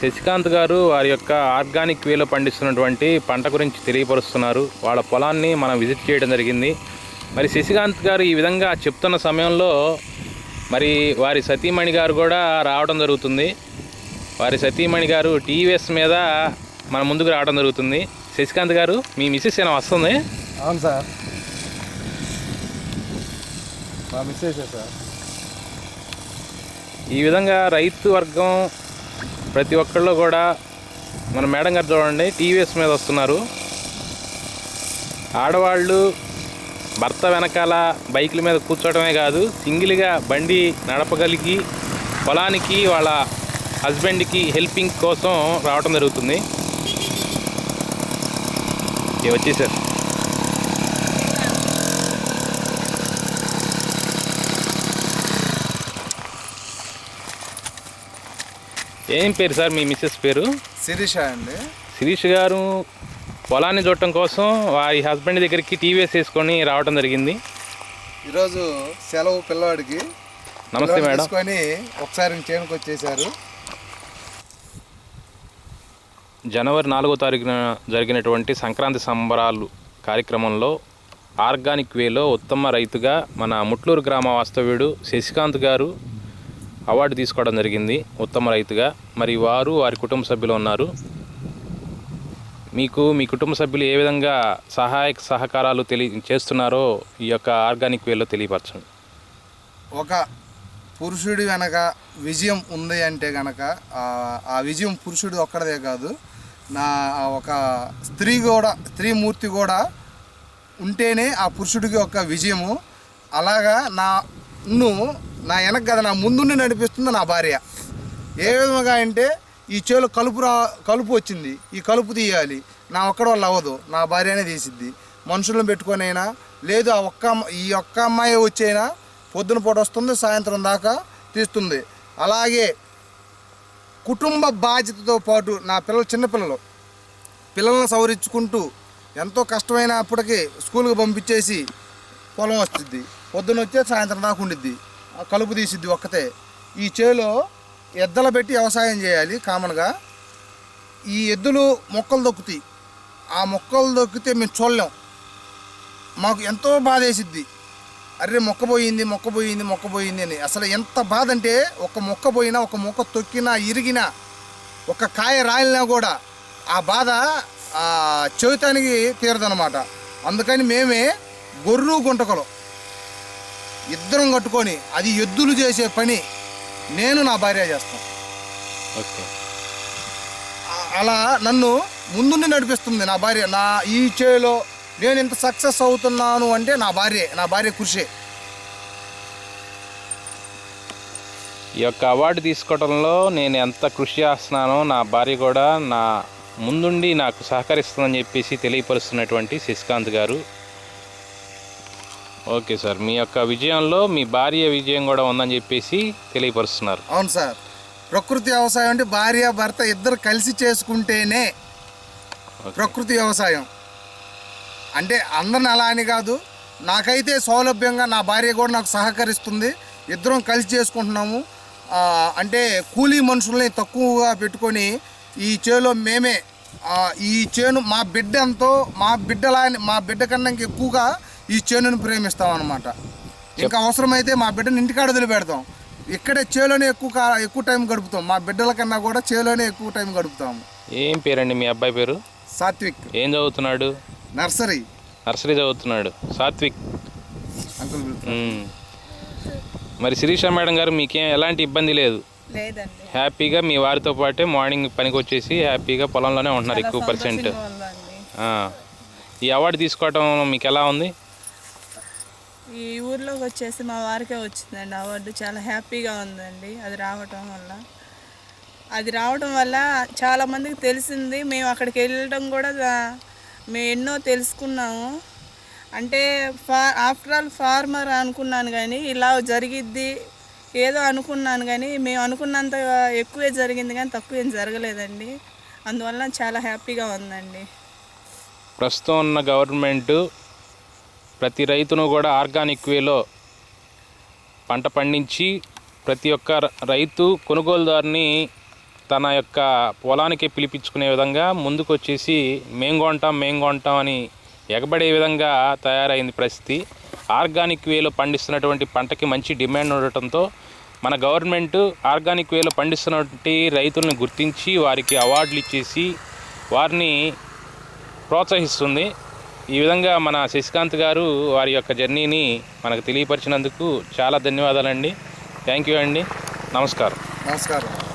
శశికాంత్ గారు వారి యొక్క ఆర్గానిక్ వేలో పండిస్తున్నటువంటి పంట గురించి తెలియపరుస్తున్నారు. వాళ్ళ పొలాన్ని మనం విజిట్ చేయడం జరిగింది. మరి శశికాంత్ గారు ఈ విధంగా చెప్తున్న సమయంలో మరి వారి సతీమణి గారు కూడా రావడం జరుగుతుంది. వారి సతీమణి గారు టీవీఎస్ మీద మన ముందుకు రావడం జరుగుతుంది. శశికాంత్ గారు మీ మిస్సెస్ ఏమైనా వస్తుంది? అవును సార్. మా మిస్సెస్ సార్. ఈ విధంగా రైతు వర్గం ప్రతి ఒక్కళ్ళు కూడా మన మేడం గారు చూడండి టీవీఎస్ మీద వస్తున్నారు. ఆడవాళ్ళు భర్త వెనకాల బైకుల మీద కూర్చోవడమే కాదు సింగిల్గా బండి నడపగలిగి పొలానికి వాళ్ళ హస్బెండ్కి హెల్పింగ్ కోసం రావడం జరుగుతుంది. ఇవి వచ్చేసారు. ఏం పేరు సార్ మీ మిస్సెస్ పేరు? శిరీష అండి. శిరీష్ గారు పొలాన్ని చూడటం కోసం వారి హస్బెండ్ దగ్గరికి టీవీఎస్ వేసుకొని రావడం జరిగింది. ఈరోజు సెలవు పిల్లవాడికి. నమస్తే మేడం. తీసుకొని ఒకసారి చేనుకు వచ్చేసారు జనవరి నాలుగో తారీఖున జరిగినటువంటి సంక్రాంతి సంబరాలు కార్యక్రమంలో ఆర్గానిక్ వేలో ఉత్తమ రైతుగా మన ముట్లూరు గ్రామ వాస్తవ్యుడు శశికాంత్ గారు అవార్డు తీసుకోవడం జరిగింది ఉత్తమ రైతుగా. మరి వారు వారి కుటుంబ సభ్యులు ఉన్నారు. మీకు మీ కుటుంబ సభ్యులు ఏ విధంగా సహాయక సహకారాలు తెలియ చేస్తున్నారో ఈ యొక్క ఆర్గానిక్ వేలో తెలియపరచండి. ఒక పురుషుడి వెనక విజయం ఉంది అంటే గనక ఆ- విజయం పురుషుడు ఒక్కడదే కాదు. నా ఒక స్త్రీ కూడా స్త్రీమూర్తి కూడా ఉంటేనే ఆ పురుషుడికి ఒక విజయము. అలాగా నా ను నా వెనక కదా నా ముందుండి నడిపిస్తుంది నా భార్య. ఏ విధంగా అంటే ఈ చేలో కలుపు రా కలుపు వచ్చింది. ఈ కలుపు తీయాలి. నా ఒక్కడ వల్ల అవ్వదు. నా భార్యనే తీసిద్ది. మనుషులను పెట్టుకొని అయినా లేదు ఆ ఒక్క ఈ ఒక్క అమ్మాయి వచ్చైనా పొద్దున పూట వస్తుంది సాయంత్రం దాకా తీస్తుంది. అలాగే కుటుంబ బాధ్యతతో పాటు నా పిల్లలు చిన్నపిల్లలు పిల్లల్ని సవరించుకుంటూ ఎంతో కష్టమైనప్పటికీ స్కూల్కి పంపించేసి పొలం వస్తుంది. పొద్దున వచ్చే సాయంత్రం దాకా ఉండిద్ది. కలుపు తీసిద్ది ఒక్కతే. ఈ చేలో ఎద్దల పెట్టి వ్యవసాయం చేయాలి కామన్గా. ఈ ఎద్దులు మొక్కలు దొక్కుతాయి. ఆ మొక్కలు దొక్కితే మేము చూడలేం మాకు ఎంతో బాధ వేసిద్ది అరే మొక్క పోయింది మొక్క పోయింది మొక్క పోయింది అని. అసలు ఎంత బాధ అంటే ఒక మొక్క పోయినా ఒక మొక్క తొక్కినా ఇరిగినా ఒక కాయ రాలినా కూడా ఆ బాధ ఆ చెవితానికి తీరదనమాట అందుకని మేమే గొర్రు గుంటకలు. ఇద్దరం కట్టుకొని అది ఎద్దులు చేసే పని నేను నా భార్య చేస్తాం ఓకే. ఆ- అలా నన్ను ముందుండి నడిపిస్తుంది నా భార్య. నా ఈ చేలో నేను ఇంత సక్సెస్ అవుతున్నాను అంటే నా భార్య నా భార్య కృషి ఈ యొక్క అవార్డు తీసుకోవడంలో నేను ఎంత కృషి చేస్తున్నానో నా భార్య కూడా నా ముందుండి నాకు సహకరిస్తుందని చెప్పేసి తెలియపరుస్తున్నటువంటి శశికాంత్ గారు. ఓకే సార్ మీ యొక్క విజయంలో మీ భార్య విజయం కూడా ఉందని చెప్పేసి తెలియపరుస్తున్నారు. అవును సార్ ప్రకృతి వ్యవసాయం అంటే భార్య భర్త ఇద్దరు కలిసి చేసుకుంటేనే. ప్రకృతి వ్యవసాయం. అంటే అందరిని అలా అని కాదు నాకైతే సౌలభ్యంగా నా భార్య కూడా నాకు సహకరిస్తుంది. ఇద్దరం కలిసి చేసుకుంటున్నాము. అంటే కూలీ మనుషుల్ని తక్కువగా పెట్టుకొని ఈ చేలో మేమే ఈ చేను మా బిడ్డ ఎంతో మా బిడ్డలా మా బిడ్డ కన్నా ఎక్కువగా ఈ చేనుని ప్రేమిస్తాం అనమాట ఇంకా అవసరమైతే మా బిడ్డని ఇంటికాడ వదిలిపెడతాం. ఇక్కడే చేలోనే ఎక్కువ కా- ఎక్కువ టైం గడుపుతాం. మా బిడ్డల కన్నా కూడా చేలోనే ఎక్కువ టైం గడుపుతాము ఏం పేరండి మీ అబ్బాయి పేరు? సాత్విక్. ఏం చదువుతున్నాడు? నర్సరీ. నర్సరీ చదువుతున్నాడు. సాత్విక్. అంకుల్. మరి శిరీష మేడం గారు మీకేం ఎలాంటి ఇబ్బంది లేదు? లేదండి. హ్యాపీగా మీ వారితో పాటే మార్నింగ్ పనికి వచ్చేసి హ్యాపీగా పొలంలోనే ఉంటున్నారు ఎక్కువ పర్సెంట్. ఈ అవార్డు తీసుకోవటం మీకు ఎలా ఉంది? ఈ ఊర్లోకి వచ్చేసి మా వారికే వచ్చిందండి అవార్డు. చాలా హ్యాపీగా ఉందండి. అది రావటం వల్ల. అది రావడం వల్ల చాలామందికి తెలిసింది. మేము అక్కడికి వెళ్ళడం కూడా మేము ఎన్నో తెలుసుకున్నాము. అంటే ఫా ఆఫ్టర్ ఆల్ ఫార్మర్ అనుకున్నాను కానీ ఇలా జరిగిద్ది ఏదో అనుకున్నాను కానీ మేము అనుకున్నంత ఎక్కువే జరిగింది కానీ తక్కువ ఏం జరగలేదండి. అందువల్ల చాలా హ్యాపీగా ఉందండి. ప్రస్తుతం ఉన్న గవర్నమెంట్ ప్రతి రైతును కూడా ఆర్గానిక్ వేలో పంట పండించి ప్రతి ఒక్క రైతు కొనుగోలుదారుని తన యొక్క పొలానికి పిలిపించుకునే విధంగా ముందుకు వచ్చేసి మేం కొంటాం మేం కొంటాం అని ఎగబడే విధంగా తయారైంది పరిస్థితి. ఆర్గానిక్ వేలో పండిస్తున్నటువంటి పంటకి మంచి డిమాండ్ ఉండటంతో మన గవర్నమెంట్ ఆర్గానిక్ వేలో పండిస్తున్నటువంటి రైతులను గుర్తించి వారికి అవార్డులు ఇచ్చేసి వారిని ప్రోత్సహిస్తుంది. ఈ విధంగా మన శశికాంత్ గారు వారి యొక్క జర్నీని మనకు తెలియపరిచినందుకు చాలా ధన్యవాదాలండి. థ్యాంక్ యూ అండి. నమస్కారం. నమస్కారం.